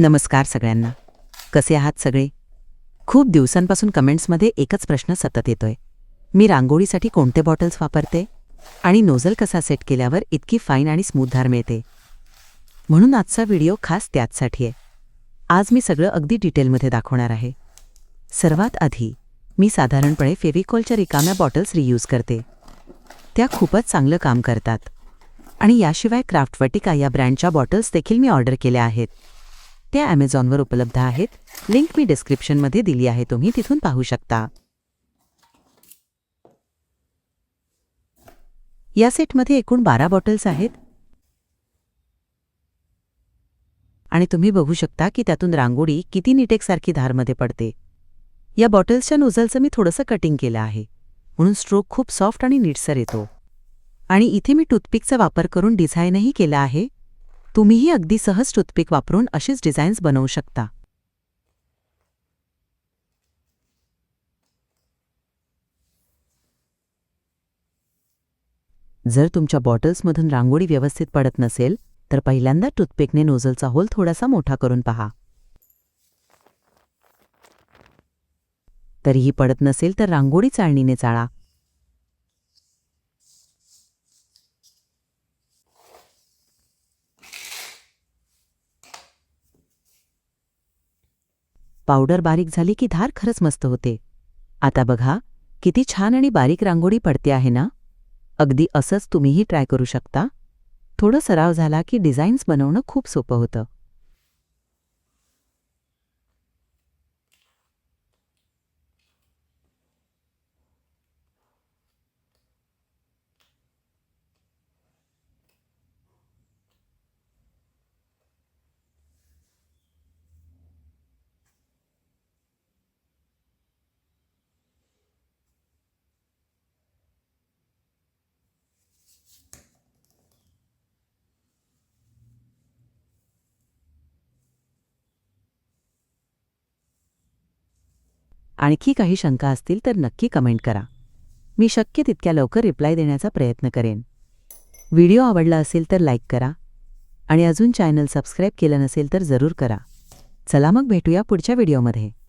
नमस्कार सगळ्यांना. कसे आहात सगळे? खूप दिवसांपासून कमेंट्समध्ये एकच प्रश्न सतत येतोय. मी रांगोळीसाठी कोणते बॉटल्स वापरते? आणि नोझल कसा सेट केल्यावर इतकी फाईन आणि स्मूथधार मिळते? म्हणून आजचा व्हिडिओ खास त्याचसाठी आहे. आज मी सगळं अगदी डिटेलमध्ये दाखवणार आहे. सर्वात आधी मी साधारणपणे फेविकॉलच्या रिकाम्या बॉटल्स रियूज करते. त्या खूपच चांगलं काम करतात. आणि याशिवाय क्राफ्टवटिका या ब्रँडच्या बॉटल्स देखील मी ऑर्डर केल्या आहेत. त्या ॲमेझॉनवर उपलब्ध आहेत. लिंक मी डिस्क्रिप्शनमध्ये दिली आहे. तुम्ही तिथून पाहू शकता. या सेटमध्ये एकूण बारा बॉटल्स आहेत. आणि तुम्ही बघू शकता की त्यातून रांगोळी किती निटेकसारखी धारमध्ये पडते. या बॉटल्सच्या नोझलचं मी थोडंसं कटिंग केलं आहे. म्हणून स्ट्रोक खूप सॉफ्ट आणि नीटसर येतो. आणि इथे मी टूथपिकचा वापर करून डिझाईनही केला आहे. तुम्हीही अगदी सहज टूथपिक वापरून अशीच डिझाईन्स बनवू शकता. जर तुमच्या बॉटल्समधून रांगोळी व्यवस्थित पडत नसेल तर पहिल्यांदा टूथपिकने नोझलचा होल थोडासा मोठा करून पहा. तरीही पडत नसेल तर रांगोळी चाळणीने चाळा. पावडर बारीक झाली की धार खरंच मस्त होते. आता बघा किती छान आणि बारीक रांगोळी पडते आहे ना? अगदी असंच तुम्हीही ट्राय करू शकता. थोडं सराव झाला की डिझाईन्स बनवणं खूप सोपं होतं. आणखी काही शंका असतील तर नक्की कमेंट करा. मी शक्य तितक्या लवकर रिप्लाय देण्याचा प्रयत्न करेन. व्हिडिओ आवडला असेल तर लाईक करा आणि अजून चॅनल सबस्क्राईब केलं नसेल तर जरूर करा. चला मग भेटूया पुढच्या व्हिडिओमध्ये.